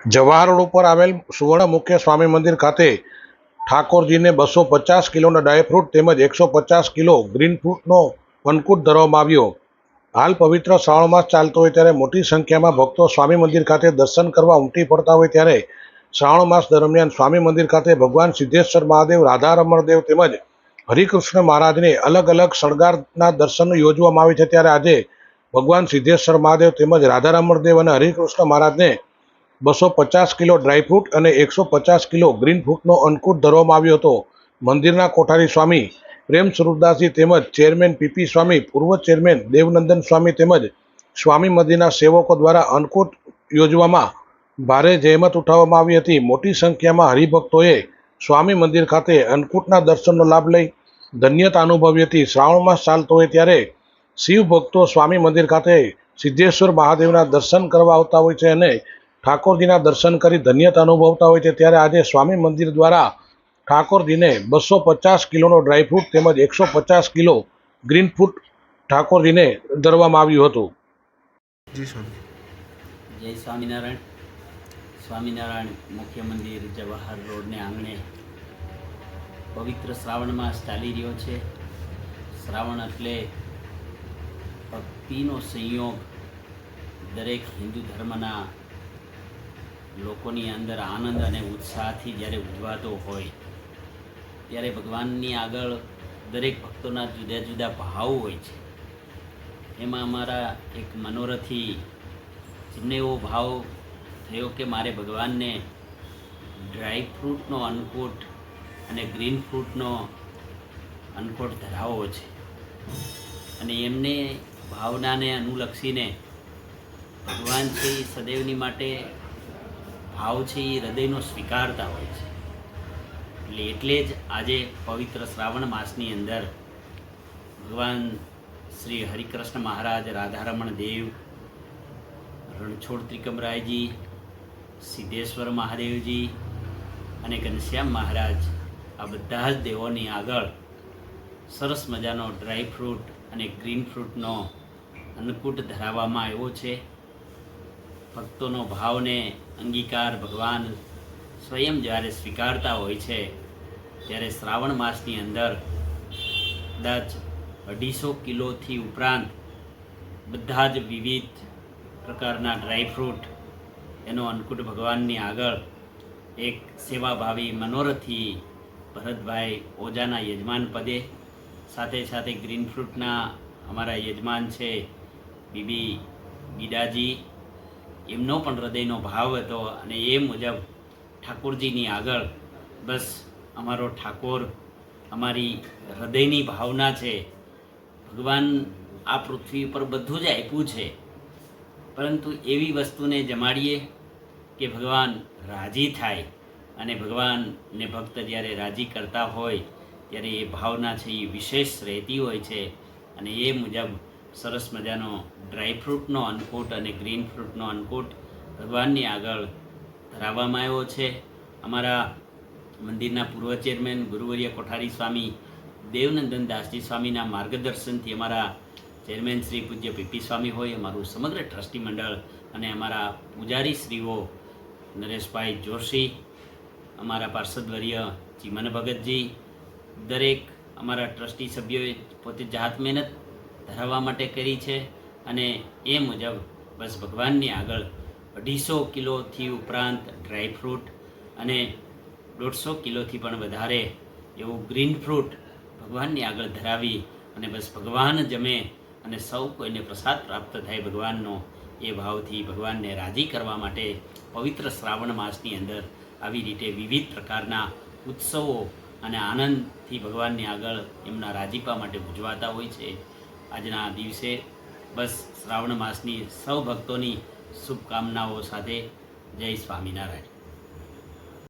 Jawahar road ઉપર આવેલ સુવર્ણ મુખ્ય સ્વામી મંદિર ખાતે ઠાકોરજીને બસો પચાસ કિલોના ડ્રાયફ્રૂટ તેમજ એકસો પચાસ કિલો ગ્રીન ફ્રૂટનો વનકૂટ ધરવામાં આવ્યો. હાલ પવિત્ર શ્રાવણ માસ ચાલતો હોય ત્યારે મોટી સંખ્યામાં ભક્તો સ્વામી મંદિર ખાતે દર્શન કરવા ઉમટી પડતા હોય ત્યારે શ્રાવણ માસ દરમિયાન સ્વામી મંદિર ખાતે ભગવાન સિદ્ધેશ્વર મહાદેવ રાધા રમણદેવ તેમજ હરિકૃષ્ણ મહારાજને અલગ અલગ શણગારના દર્શન યોજવામાં આવે છે. ત્યારે આજે ભગવાન સિદ્ધેશ્વર મહાદેવ તેમજ રાધા રમણદેવ અને હરિકૃષ્ણ મહારાજને બસો પચાસ કિલો ડ્રાયફ્રૂટ અને એકસો પચાસ કિલો ગ્રીન ફ્રૂટનો અંકુટ ધરવામાં આવ્યો હતો. મંદિરના કોઠારી સ્વામી પ્રેમ સ્વરૂપદાસજી તેમજ ચેરમેન પીપી સ્વામી, પૂર્વ ચેરમેન દેવનંદન સ્વામી તેમજ સ્વામી મંદિરના સેવકો દ્વારા અન્નકૂટ યોજવામાં ભારે જહેમત ઉઠાવવામાં આવી હતી. મોટી સંખ્યામાં હરિભક્તોએ સ્વામી મંદિર ખાતે અન્નકૂટના દર્શનનો લાભ લઈ ધન્યતા અનુભવી હતી. શ્રાવણ માસ ચાલતો હોય ત્યારે શિવ ભક્તો સ્વામી મંદિર ખાતે સિદ્ધેશ્વર મહાદેવના દર્શન કરવા આવતા હોય છે અને ઠાકોરજીના દર્શન કરી ધન્યતા અનુભવતા હોય છે ત્યારે આજે સ્વામી મંદિર દ્વારા ઠાકોરજીને બસો પચાસ કિલોનો ડ્રાયફ્રૂટ તેમજ એકસો પચાસ કિલો ગ્રીન ફ્રૂટ ઠાકોરજીને ધરવામાં આવ્યું હતું. જી સ્વામી. જય સ્વામિનારાયણ. સ્વામિનારાયણ મુખ્ય મંદિર જવાહર રોડને આંગણે પવિત્ર શ્રાવણ માસ ચાલી રહ્યો છે. શ્રાવણ એટલે ભક્તિનો સંયોગ દરેક હિન્દુ ધર્મના લોકોની અંદર આનંદ અને ઉત્સાહથી જ્યારે ઉજવાતો હોય, ત્યારે ભગવાનની આગળ દરેક ભક્તોના જુદા જુદા ભાવ હોય છે. એમાં અમારા એક મનોરથી જેમને એવો ભાવ થયો કે મારે ભગવાનને ડ્રાય ફ્રૂટનો અન્નકૂટ અને ગ્રીન ફ્રૂટનો અન્નકૂટ ધરાવવો છે. અને એમને ભાવનાને અનુલક્ષીને ભગવાન છે એ સદૈવની માટે ભાવ છે એ હૃદયનો સ્વીકારતા હોય છે. એટલે એટલે જ આજે પવિત્ર શ્રાવણ માસની અંદર ભગવાન શ્રી હરિકૃષ્ણ મહારાજ, રાધારમણ દેવ, રણછોડ ત્રિકમરાયજી, સિદ્ધેશ્વર મહાદેવજી અને ઘનશ્યામ મહારાજ આ બધા જ દેવોની આગળ સરસ મજાનો ડ્રાય ફ્રૂટ અને ગ્રીન ફ્રૂટનો અન્નકૂટ ધરાવવામાં આવ્યો છે. ભક્તોનો ભાવને અંગીકાર ભગવાન સ્વયં જ્યારે સ્વીકારતા હોય છે, ત્યારે શ્રાવણ માસની અંદર કદાચ અઢીસો કિલોથી ઉપરાંત બધા જ વિવિધ પ્રકારના ડ્રાયફ્રૂટ એનો અન્નકૂટ ભગવાનની આગળ એક સેવાભાવી મનોરથી ભરતભાઈ ઓજાના યજમાન પદે, સાથે સાથે ગ્રીન ફ્રૂટના અમારા યજમાન છે, બીબી ગીડાજી એમનો પણ હૃદયનો ભાવ હતો અને એ મુજબ ઠાકોરજીની આગળ બસ અમારો ઠાકોર અમારી હૃદયની ભાવના છે. ભગવાન આ પૃથ્વી પર બધું જ આપ્યું છે. પરંતુ એવી વસ્તુને જમાડીએ કે ભગવાન રાજી થાય અને ભગવાનને ભક્ત જ્યારે રાજી કરતા હોય ત્યારે એ ભાવના છે એ વિશેષ રહેતી હોય છે અને એ મુજબ સરસ મજાનો ડ્રાયફ્રૂટનો અન્નકૂટ અને ગ્રીન ફ્રૂટનો અન્નકૂટ ભગવાનની આગળ ધરાવવામાં આવ્યો છે. અમારા મંદિરના પૂર્વ ચેરમેન ગુરુવર્ય કોઠારી સ્વામી દેવનંદન દાસજી સ્વામીના માર્ગદર્શનથી અમારા ચેરમેન શ્રી પૂજ્ય પીપી સ્વામી હોય, અમારું સમગ્ર ટ્રસ્ટી મંડળ અને અમારા પૂજારી શ્રીઓ નરેશભાઈ જોશી, અમારા પાર્ષદવર્ય ચીમન ભગતજી, દરેક અમારા ટ્રસ્ટી સભ્યોએ પોતે જાત મહેનત ધરાવવા માટે કરી છે અને એ મુજબ બસ ભગવાનની આગળ અઢીસો કિલોથી ઉપરાંત ડ્રાયફ્રૂટ અને દોઢસો કિલોથી પણ વધારે એવું ગ્રીન ફ્રૂટ ભગવાનની આગળ ધરાવી અને બસ ભગવાન જમે અને સૌ કોઈને પ્રસાદ પ્રાપ્ત થાય ભગવાનનો એ ભાવથી ભગવાનને રાજી કરવા માટે પવિત્ર શ્રાવણ માસની અંદર આવી રીતે વિવિધ પ્રકારના ઉત્સવો અને આનંદથી ભગવાનની આગળ એમના રાજીપા માટે ઉજવાતા હોય છે. આજના દિવસે બસ શ્રાવણ માસની સૌ ભક્તોની શુભકામનાઓ સાથે જય સ્વામિનારાયણ.